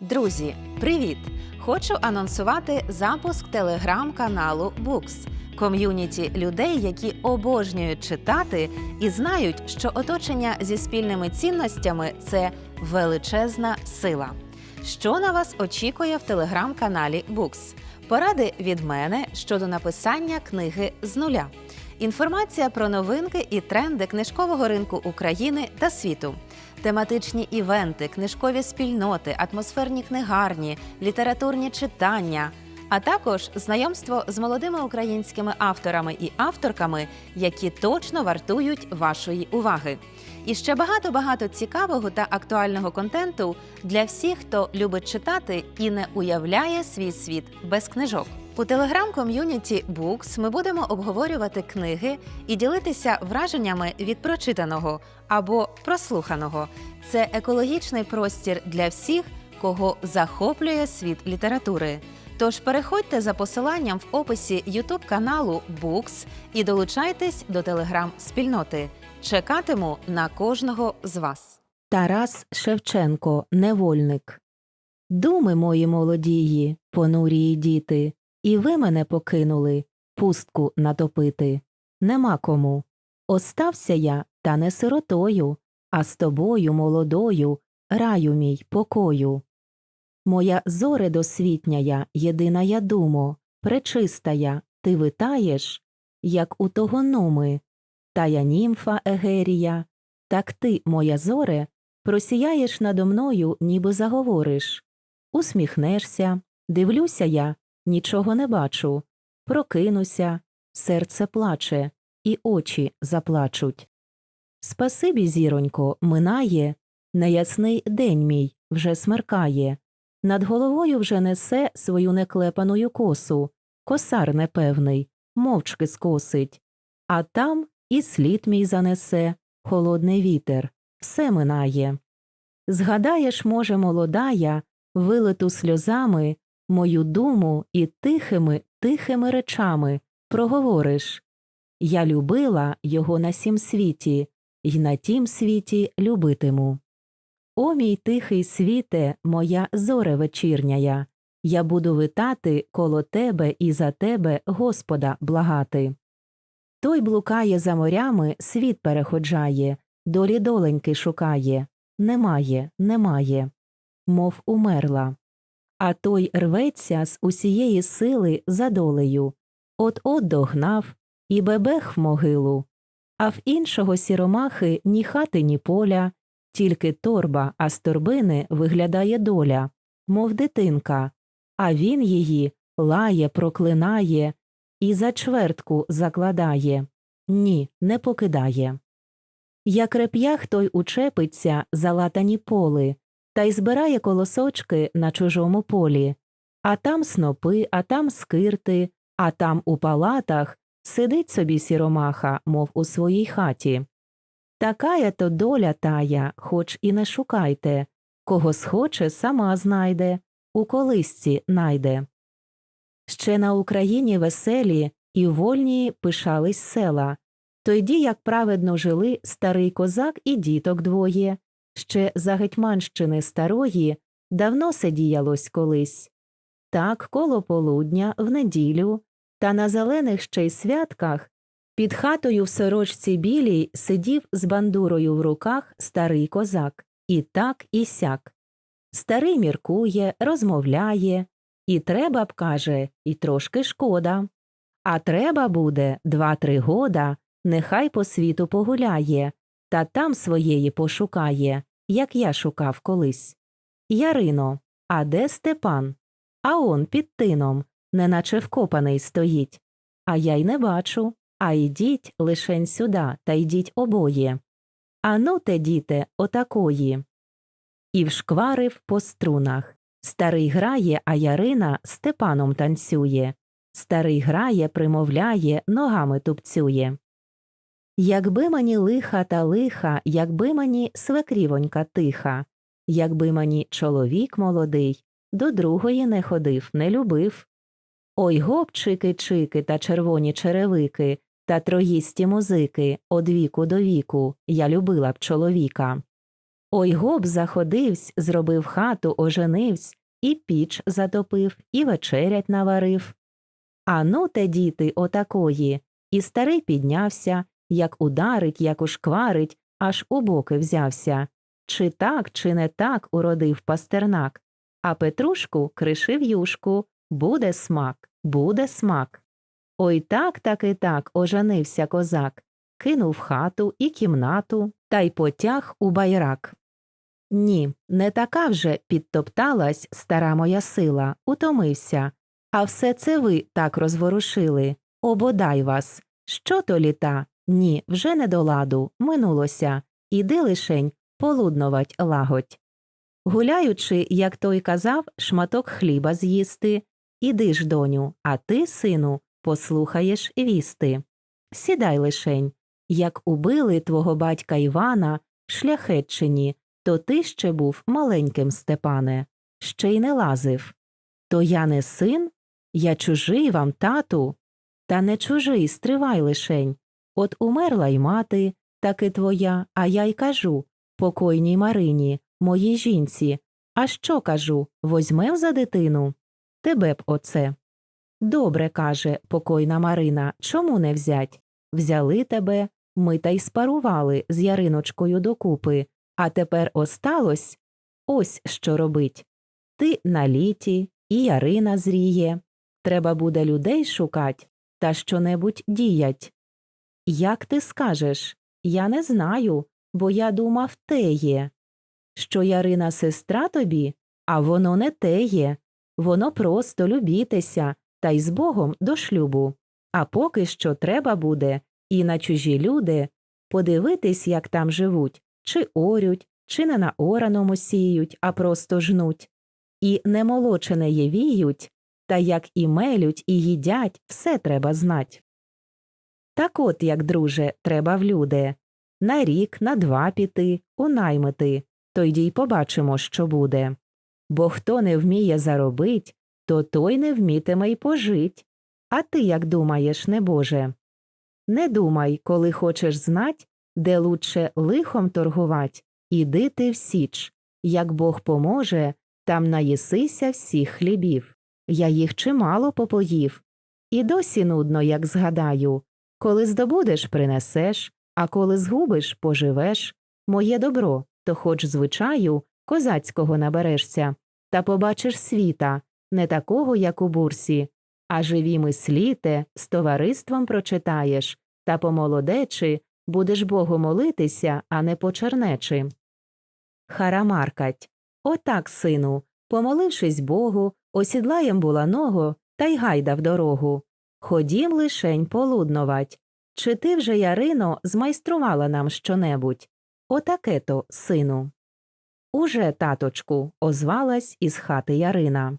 Друзі, привіт! Хочу анонсувати запуск телеграм-каналу Books – ком'юніті людей, які обожнюють читати і знають, що оточення зі спільними цінностями це величезна сила. Що на вас очікує в телеграм-каналі Books? Поради від мене щодо написання книги з нуля. Інформація про новинки і тренди книжкового ринку України та світу, тематичні івенти, книжкові спільноти, атмосферні книгарні, літературні читання, а також знайомство з молодими українськими авторами і авторками, які точно вартують вашої уваги. І ще багато багато цікавого та актуального контенту для всіх, хто любить читати і не уявляє свій світ без книжок. У телеграм-ком'юніті Books ми будемо обговорювати книги і ділитися враженнями від прочитаного або прослуханого. Це екологічний простір для всіх, кого захоплює світ літератури. Тож переходьте за посиланням в описі YouTube каналу Books і долучайтесь до телеграм-спільноти. Чекатиму на кожного з вас. Тарас Шевченко, невольник. Думи мої молодії, понурії діти, і ви мене покинули, пустку натопити. Нема кому. Остався я, та не сиротою, а з тобою, молодою, раю мій покою. Моя зоре досвітняя, єдина я думо, пречистая, ти витаєш, як у того нуми, тая німфа Егерія, так ти, моя зоре, просіяєш надо мною, ніби заговориш. Усміхнешся, дивлюся я, нічого не бачу, прокинуся, серце плаче, і очі заплачуть. Спасибі, зіронько, минає, неясний день мій вже смеркає, над головою вже несе свою неклепаною косу, косар непевний, мовчки скосить, а там і слід мій занесе, холодний вітер, все минає. Згадаєш, може, молодая, вилиту сльозами, мою думу і тихими, тихими речами проговориш Я любила його на сім світі, й на тім світі любитиму. О мій тихий світе, моя зоре вечірняя, я буду витати коло тебе і за тебе Господа благати. Той блукає за морями, світ переходжає, долі доленьки шукає. Немає, немає, мов умерла. А той рветься з усієї сили за долею, от от догнав і бебех в могилу. А в іншого сіромахи ні хати, ні поля, тільки торба, а з торбини виглядає доля, мов дитинка, а він її лає, проклинає і за чвертку закладає. Ні, не покидає. Як реп'ях той учепиться за латані поли, та й збирає колосочки на чужому полі, а там снопи, а там скирти, а там у палатах сидить собі сіромаха, мов у своїй хаті. Такая то доля тая, хоч і не шукайте, кого схоче, сама знайде, у колисці найде. Ще на Україні веселі і вольні пишались села, Тойді, як праведно жили старий козак і діток двоє, ще за Гетьманщини старої давно се діялось колись. Так, коло полудня, в неділю, та на зелених ще й святках під хатою в сорочці білій сидів з бандурою в руках старий козак, і так, і сяк. Старий міркує, розмовляє, і треба б, каже, і трошки шкода. А треба буде два-три года нехай по світу погуляє, та там своєї пошукає, як я шукав колись. Ярино, а де Степан? А он під тином, неначе вкопаний стоїть. А я й не бачу. А йдіть лишень сюда, та йдіть обоє. Ану те, діте, отакої. І вшкварив по струнах. Старий грає, а Ярина Степаном танцює. Старий грає, примовляє, ногами тупцює. Якби мені лиха та лиха, якби мені свекрівонька тиха, якби мені чоловік молодий, до другої не ходив, не любив. Ой гоп чики чики та червоні черевики, та троїсті музики, од віку до віку, я любила б чоловіка. Ой гоп заходивсь, зробив хату, оженивсь, і піч затопив, і вечерять наварив. А ну те, діти, отакої. І старий піднявся, як ударить, як ушкварить, аж у боки взявся. Чи так, чи не так уродив пастернак. А Петрушку кришив юшку. Буде смак, буде смак. Ой так, так і так оженився козак, кинув хату і кімнату та й потяг у байрак. Ні, не така вже підтопталась стара моя сила, утомився. А все це ви так розворушили. Ободай вас. Що то літа? Ні, вже не до ладу, минулося. Іди лишень, полудновать лагодь. Гуляючи, як той казав, шматок хліба з'їсти. Іди ж, доню, а ти, сину, послухаєш вісти. Сідай лишень. Як убили твого батька Івана в шляхетчині, то ти ще був маленьким, Степане, ще й не лазив. То я не син? Я чужий вам, тату. Та не чужий, стривай лишень. От умерла й мати, таки твоя, а я й кажу покойній Марині, моїй жінці. А що кажу, возьмем за дитину? Тебе б оце. Добре, каже покойна Марина, чому не взять? Взяли тебе, ми та й спарували з Яриночкою докупи, а тепер осталось ось що робить. Ти на літі, і Ярина зріє. Треба буде людей шукать та щонебудь діять. Як ти скажеш? Я не знаю, бо я думав те є. Що Ярина сестра тобі, а воно не те є. Воно просто любітеся та й з Богом до шлюбу. А поки що треба буде і на чужі люди подивитись, як там живуть, чи орють, чи не на ораному сіють, а просто жнуть. І немолочене є віють, та як і мелють, і їдять, все треба знать. Так от, як, друже, треба в люди. На рік, на два піти, унаймити, то йди й побачимо, що буде. Бо хто не вміє заробить, то той не вмітиме й пожить. А ти як думаєш, небоже? Не думай, коли хочеш знать, де лучше лихом торгувать, іди ти в січ. Як Бог поможе, там наїсися всіх хлібів. Я їх чимало попоїв. І досі нудно, як згадаю. Коли здобудеш, принесеш, а коли згубиш, поживеш. Моє добро, то хоч звичаю, козацького наберешся, та побачиш світа, не такого, як у бурсі, а живі мисліте, з товариством прочитаєш, та помолодечи, будеш Богу молитися, а не почернечи. Харамаркать. Отак, сину, помолившись Богу, осідлаєм буланого та й гайда в дорогу. Ходім лишень полудновать. Чи ти вже, Ярино, змайструвала нам щонебудь? Отаке то, сину. Уже, таточку, озвалась із хати Ярина.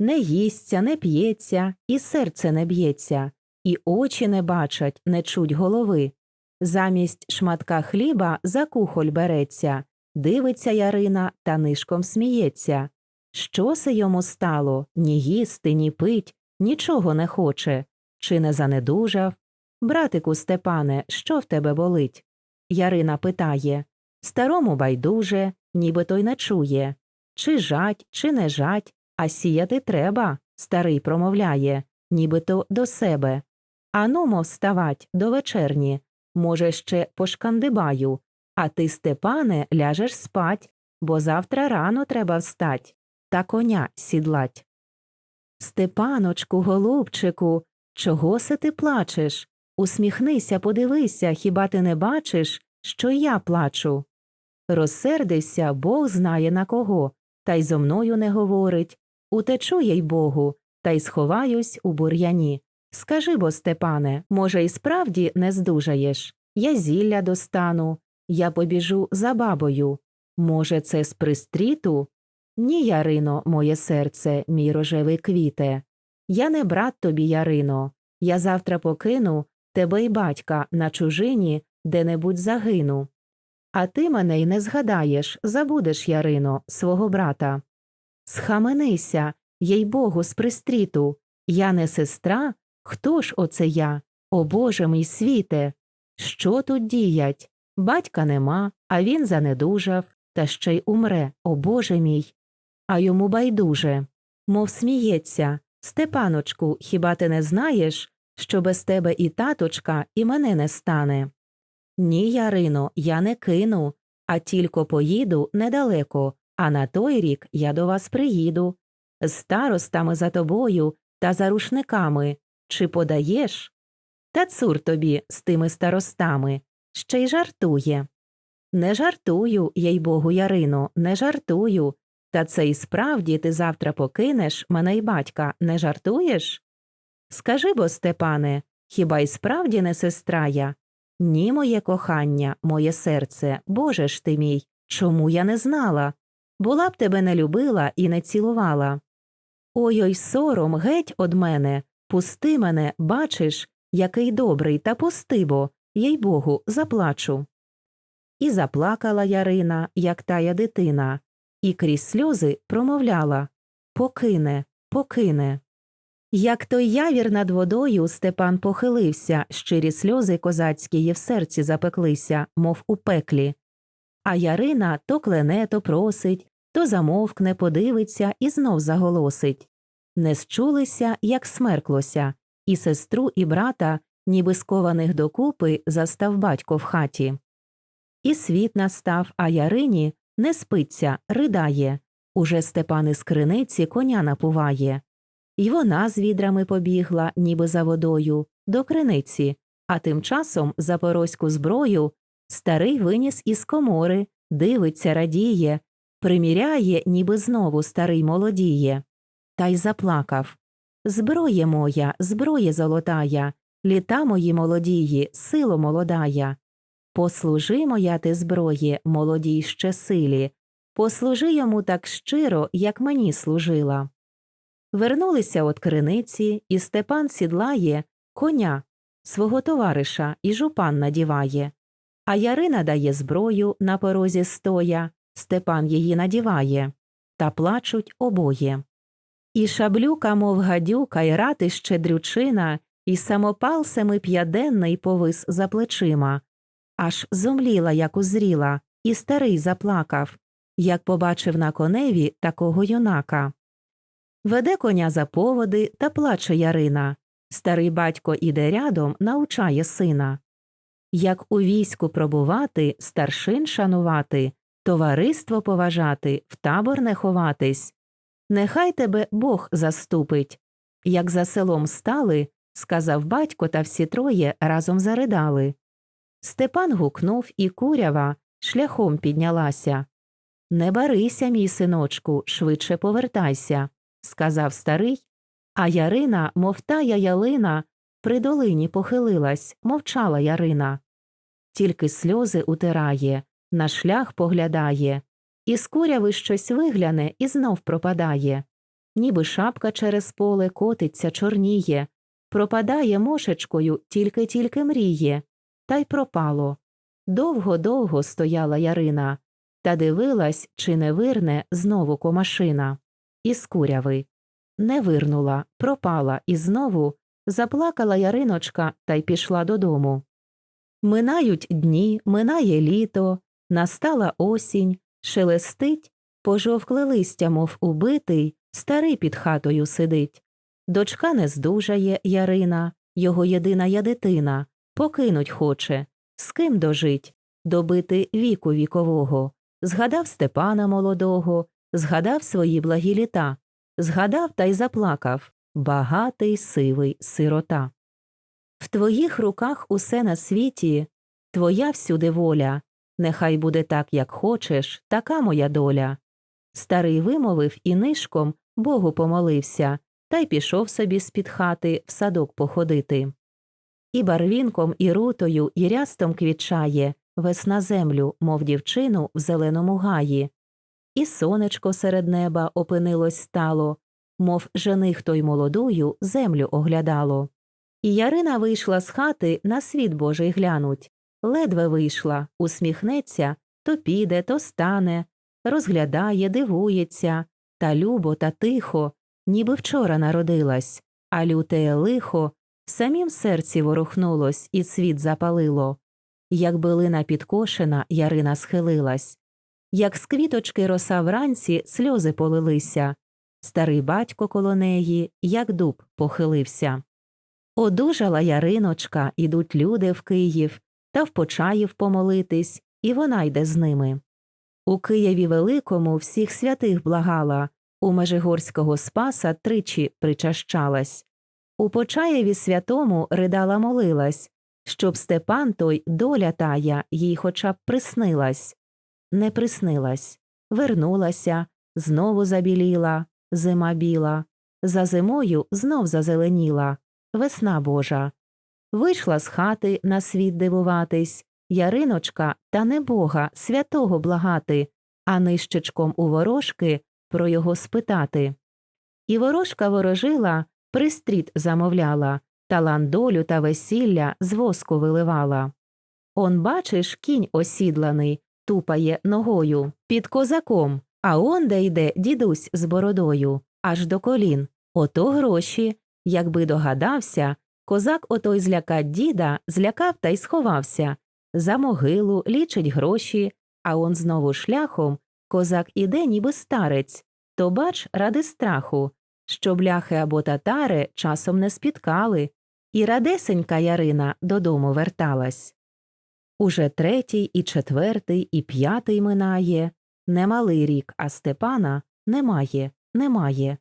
Не їсться, не п'ється, і серце не б'ється, і очі не бачать, не чуть голови. Замість шматка хліба за кухоль береться, дивиться Ярина та нишком сміється. Що се йому стало? Ні їсти, ні пить, нічого не хоче. Чи не занедужав? Братику Степане, що в тебе болить? Ярина питає. Старому байдуже, ніби той не чує. Чи жать, чи не жать, а сіяти треба, старий промовляє, нібито до себе. Анумо вставать до вечерні. Може, ще пошкандибаю, а ти, Степане, ляжеш спать, бо завтра рано треба встать та коня сідлать. Степаночку, голубчику, чого се ти плачеш? Усміхнися, подивися, хіба ти не бачиш, що я плачу? Розсердився, Бог знає на кого, та й зо мною не говорить. Утечу їй Богу, та й сховаюсь у бур'яні. Скажи бо, Степане, може, і справді не здужаєш? Я зілля достану, я побіжу за бабою. Може, це з пристріту? Ні, Ярино, моє серце, мій рожевий квіте. Я не брат тобі, Ярино. Я завтра покину тебе й батька на чужині де-небудь загину. А ти мене й не згадаєш, забудеш, Ярино, свого брата. Схаменися, їй Богу, з пристріту. Я не сестра? Хто ж оце я? О Боже мій світе! Що тут діять? Батька нема, а він занедужав. та ще й умре, о Боже мій. А йому байдуже, мов сміється. Степаночку, хіба ти не знаєш, що без тебе і таточка, і мене не стане? Ні, Ярино, я не кину, а тільки поїду недалеко, а на той рік я до вас приїду. З старостами за тобою та за рушниками. Чи подаєш? Та цур тобі з тими старостами. Ще й жартує. Не жартую, їй богу, Ярино, не жартую. Та це й справді ти завтра покинеш мене й батька, не жартуєш? Скажи бо, Степане, хіба й справді не сестра я? Ні, моє кохання, моє серце, Боже ж ти мій, чому я не знала? Була б тебе не любила і не цілувала. Ой ой сором геть од мене, пусти мене, бачиш, який добрий, та пусти бо, їй богу, заплачу. І заплакала Ярина, як тая дитина, і крізь сльози промовляла Покине, покине. Як той явір над водою Степан похилився, щирі сльози козацькі в серці запеклися, мов у пеклі. А Ярина то клене, то просить, то замовкне, подивиться і знов заголосить. Не счулися, як смерклося, і сестру, і брата, ніби скованих докупи, застав батько в хаті. І світ настав, а Ярині не спиться, ридає. Уже Степан із криниці коня напуває. Й вона з відрами побігла, ніби за водою, до криниці, а тим часом запорозьку зброю старий виніс із комори, дивиться, радіє, приміряє, ніби знову старий молодіє. Та й заплакав Зброє моя, зброє золотая, літа мої молодії, сило молодая. Послужи, моя ти зброє, молодій ще силі, послужи йому так щиро, як мені служила. Вернулися от криниці, і Степан сідлає коня, свого товариша, і жупан надіває. А Ярина дає зброю на порозі стоя, Степан її надіває, та плачуть обоє. І шаблюка, мов гадюка, й рати щедрючина, і самопал семип'яденний повис за плечима. Аж зомліла, як узріла, і старий заплакав, як побачив на коневі такого юнака. Веде коня за поводи та плаче Ярина. Старий батько іде рядом, научає сина. Як у війську пробувати, старшин шанувати, товариство поважати, в табор не ховатись. Нехай тебе Бог заступить. Як за селом стали, сказав батько, та всі троє разом заридали. Степан гукнув, і курява шляхом піднялася. Не барися, мій синочку, швидше повертайся, сказав старий, а Ярина, мов тая ялина, при долині похилилась, мовчала Ярина. Тільки сльози утирає, на шлях поглядає, і з куряви щось вигляне і знов пропадає. Ніби шапка через поле котиться, чорніє, пропадає мошечкою, тільки тільки мріє, та й пропало. Довго довго стояла Ярина, та дивилась, чи не вирне знову комашина. Із куряви. Не вирнула, пропала і знову заплакала Яриночка та й пішла додому. Минають дні, минає літо, настала осінь, шелестить, пожовкле листя, мов убитий, старий під хатою сидить. Дочка не здужає Ярина, його єдина я дитина, покинуть хоче, з ким дожить, добити віку вікового. Згадав Степана молодого, згадав свої благі літа, згадав та й заплакав багатий сивий сирота. В твоїх руках усе на світі, твоя всюди воля, нехай буде так, як хочеш, така моя доля. Старий вимовив і нишком Богу помолився, та й пішов собі з під хати в садок походити. І барвінком, і рутою, і рястом квітчає весна землю, мов дівчину в зеленому гаї. І сонечко серед неба опинилось стало, мов жених той молодую землю оглядало. І Ярина вийшла з хати на світ Божий глянуть. Ледве вийшла, усміхнеться, то піде, то стане, розглядає, дивується, та любо та тихо, ніби вчора народилась, а люте лихо самім серці ворухнулось і світ запалило. Як билина підкошена, Ярина схилилась. як з квіточки роса вранці сльози полилися. Старий батько коло неї, як дуб, похилився. Одужала Яриночка, ідуть люди в Київ, та в Почаїв помолитись, і вона йде з ними. У Києві Великому всіх святих благала, у Межигорського Спаса тричі причащалась. У Почаєві святому ридала молилась, щоб Степан той доля тая їй хоча б приснилась. Не приснилась, вернулася, знову забіліла, зима біла, за зимою знов зазеленіла, весна Божа. Вийшла з хати на світ дивуватись, Яриночка, та не Бога, святого благати, а нищечком у ворожки про його спитати. І ворожка ворожила, пристріт замовляла, талан долю та весілля з воску виливала. Он, бачиш, кінь осідланий, тупає ногою, під козаком, а он де йде дідусь з бородою, аж до колін. Ото гроші. Якби догадався, козак отой злякать діда, злякав та й сховався. За могилу лічить гроші, а он знову шляхом козак іде, ніби старець, то бач ради страху, що бляхи або татари часом не спіткали, і радесенька Ярина додому верталась. Уже третій, і четвертий, і п'ятий минає. Немалий рік, а Степана немає, немає.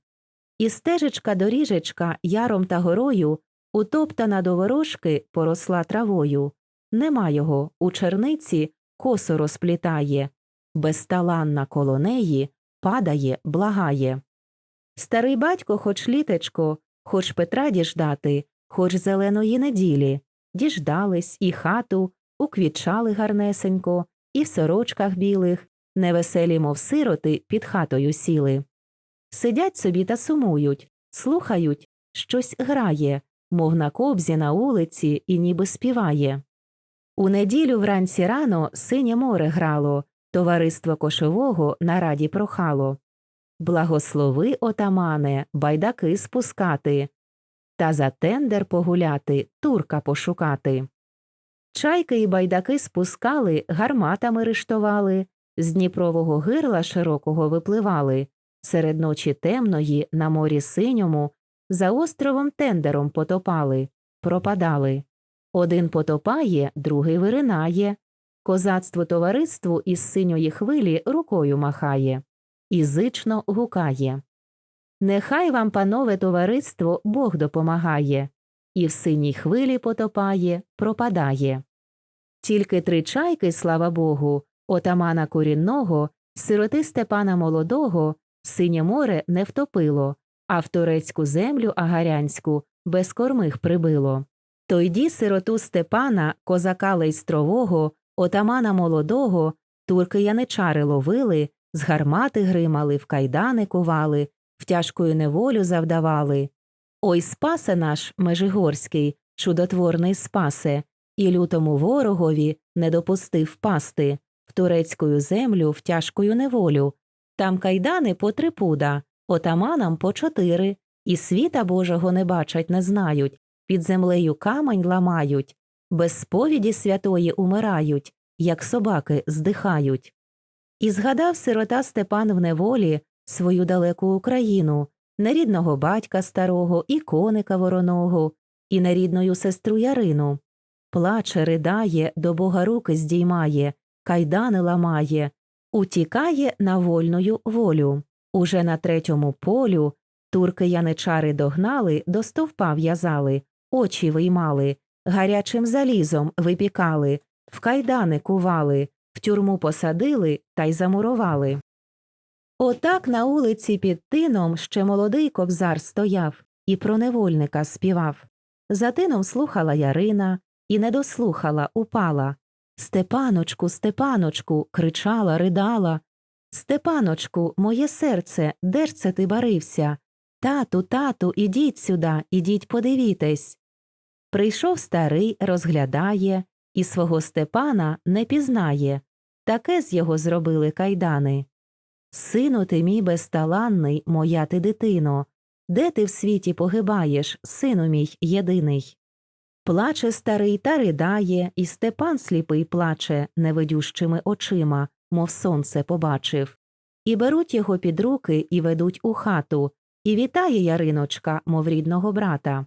І стежечка доріжечка яром та горою, утоптана до ворожки, поросла травою. Нема його, у черниці косо розплітає, безталанна коло неї падає, благає. Старий батько хоч літечко, хоч Петра діждати, хоч зеленої неділі, діждались і хату, уквітчали гарнесенько, і в сорочках білих, невеселі, мов сироти, під хатою сіли. Сидять собі та сумують, слухають, щось грає, мов на кобзі на вулиці і ніби співає. У неділю вранці рано синє море грало, товариство кошового на раді прохало. Благослови, отамане, байдаки спускати, та за тендер погуляти, турка пошукати. Чайки і байдаки спускали, гарматами рештували, з Дніпрового гирла широкого випливали, серед ночі темної, на морі синьому, за островом тендером потопали, пропадали. Один потопає, другий виринає. Козацтво товариству із синьої хвилі рукою махає, і зично гукає. Нехай вам, панове товариство, Бог допомагає, і в синій хвилі потопає, пропадає. Тільки три чайки, слава Богу, отамана корінного, сироти Степана Молодого, синє море не втопило, а в турецьку землю агарянську без кормих прибило. Тойді сироту Степана, козака лейстрового, отамана молодого, турки яничари ловили, з гармати гримали, в кайдани кували, в тяжкою неволю завдавали. Ой, спасе наш Межигорський, чудотворний спасе, і лютому ворогові не допустив впасти, в турецькою землю в тяжкою неволю. Там кайдани по три пуда, отаманам по чотири, і світа Божого не бачать, не знають, під землею камень ламають, без сповіді святої умирають, як собаки здихають. І згадав сирота Степан в неволі свою далеку Україну, нерідного батька старого, і коника вороного, і нерідною сестру Ярину. Плаче, ридає, до Бога руки здіймає, кайдани ламає, утікає на вольною волю. Уже на третьому полю турки яничари догнали, до стовпа в'язали, очі виймали, гарячим залізом випікали, в кайдани кували, в тюрму посадили та й замурували. Отак на улиці під тином ще молодий кобзар стояв і про невольника співав. За тином слухала Ярина і не дослухала, упала. Степаночку, Степаночку, кричала, ридала. Степаночку, моє серце, де ж це ти барився? Тату, тату, ідіть сюди, ідіть подивітесь. Прийшов старий, розглядає, і свого Степана не пізнає. Таке з його зробили кайдани. Сину ти мій безталанний, моя ти дитино, де ти в світі погибаєш, сину мій єдиний? Плаче старий та ридає, і Степан сліпий плаче невидющими очима, мов сонце побачив. І беруть його під руки і ведуть у хату, і вітає Яриночка, мов рідного брата.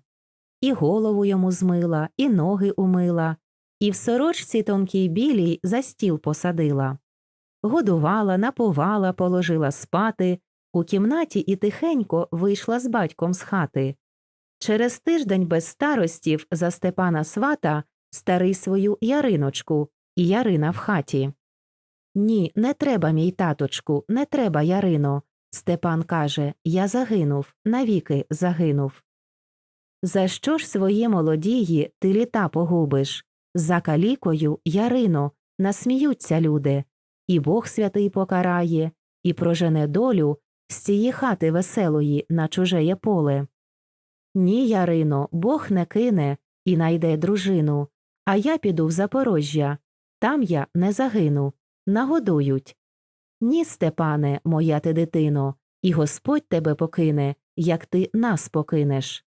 І голову йому змила, і ноги умила, і в сорочці тонкій білій за стіл посадила. Годувала, напувала, положила спати, у кімнаті і тихенько вийшла з батьком з хати. Через тиждень без старостів за Степана свата старий свою Яриночку, і Ярина в хаті. Ні, не треба, мій таточку, не треба, Ярино. Степан каже Я загинув, навіки загинув. За що ж свої молодії ти літа погубиш? За калікою, Ярино, насміються люди, і Бог святий покарає, і прожене долю з цієї хати веселої на чужеє поле. Ні, Ярино, Бог не кине і найде дружину, а я піду в Запорожжя. Там я не загину, нагодують. Ні, Степане, моя ти дитино, і Господь тебе покине, як ти нас покинеш.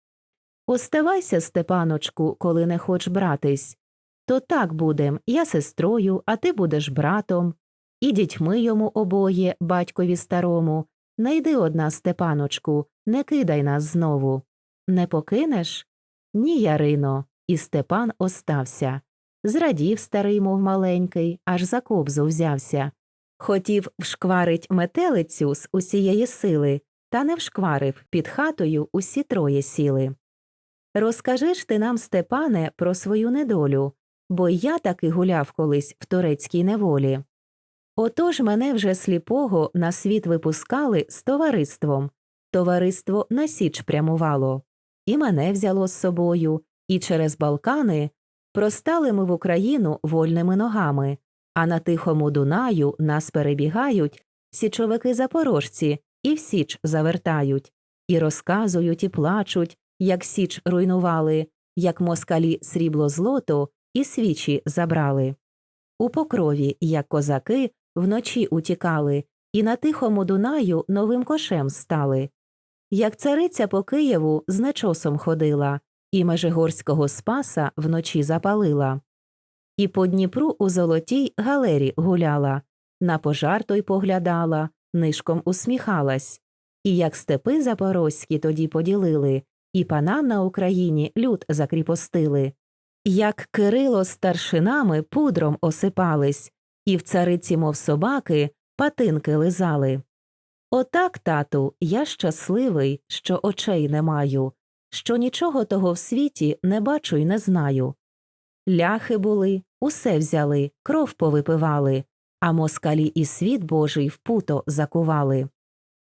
Оставайся, Степаночку, коли не хоч братись. То так будем, я сестрою, а ти будеш братом. І дітьми йому обоє, батькові старому. Не йди одна, Степаночку, не кидай нас знову. Не покинеш? Ні, Ярино. І Степан остався. Зрадів старий, мов маленький, аж за кобзу взявся. Хотів вшкварить метелицю з усієї сили, та не вшкварив, під хатою усі троє сіли. Розкажи ж ти нам, Степане, про свою недолю, бо я таки гуляв колись в турецькій неволі. Отож мене вже сліпого на світ випускали з товариством. Товариство на січ прямувало. І мене взяло з собою, і через Балкани простали ми в Україну вольними ногами, а на тихому Дунаю нас перебігають січовики запорожці і в січ завертають, і розказують, і плачуть, як січ руйнували, як москалі срібло злото і свічі забрали. У покрові, як козаки, вночі утікали, і на тихому Дунаю новим кошем стали. Як цариця по Києву з нечосом ходила, і Межигорського спаса вночі запалила. І по Дніпру у золотій галері гуляла, на пожар той поглядала, нишком усміхалась. І як степи запорозькі тоді поділили, і панам на Україні люд закріпостили. Як Кирило старшинами пудром осипались, і в цариці, мов собаки, патинки лизали. Отак, тату, я щасливий, що очей не маю, що нічого того в світі не бачу й не знаю. Ляхи були, усе взяли, кров повипивали, а москалі і світ божий в путо закували.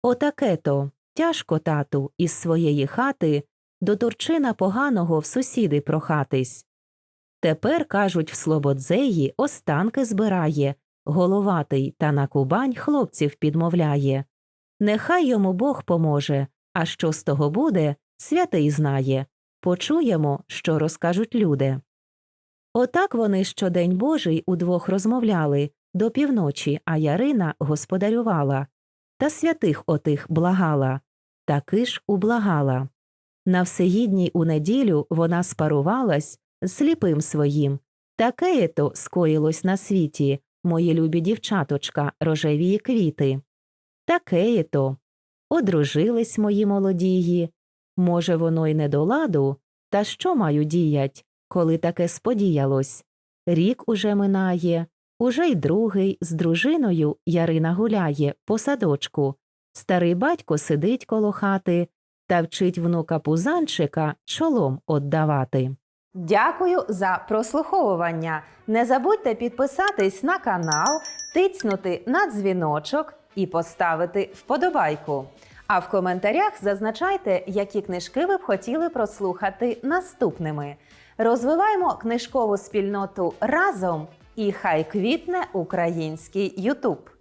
Отаке то тяжко, тату, із своєї хати до турчина поганого в сусіди прохатись. Тепер, кажуть, в Слободзеї останки збирає, головатий та на Кубань хлопців підмовляє. Нехай йому Бог поможе, а що з того буде, святий знає. Почуємо, що розкажуть люди. Отак вони щодень Божий удвох розмовляли до півночі, а Ярина господарювала, та святих отих благала, таки ж ублагала. На всеїдній у неділю вона спарувалась сліпим своїм. Таке то скоїлось на світі, мої любі дівчаточка, рожевії квіти. Таке то. Одружились мої молодії. Може, воно й не до ладу, та що маю діять, коли таке сподіялось? Рік уже минає, уже й другий з дружиною Ярина гуляє по садочку. Старий батько сидить коло хати та вчить внука пузанчика чолом отдавати. Дякую за прослуховування. Не забудьте підписатись на канал, тицнути на дзвіночок і поставити вподобайку. А в коментарях зазначайте, які книжки ви б хотіли прослухати наступними. Розвиваємо книжкову спільноту разом і хай квітне український Ютуб.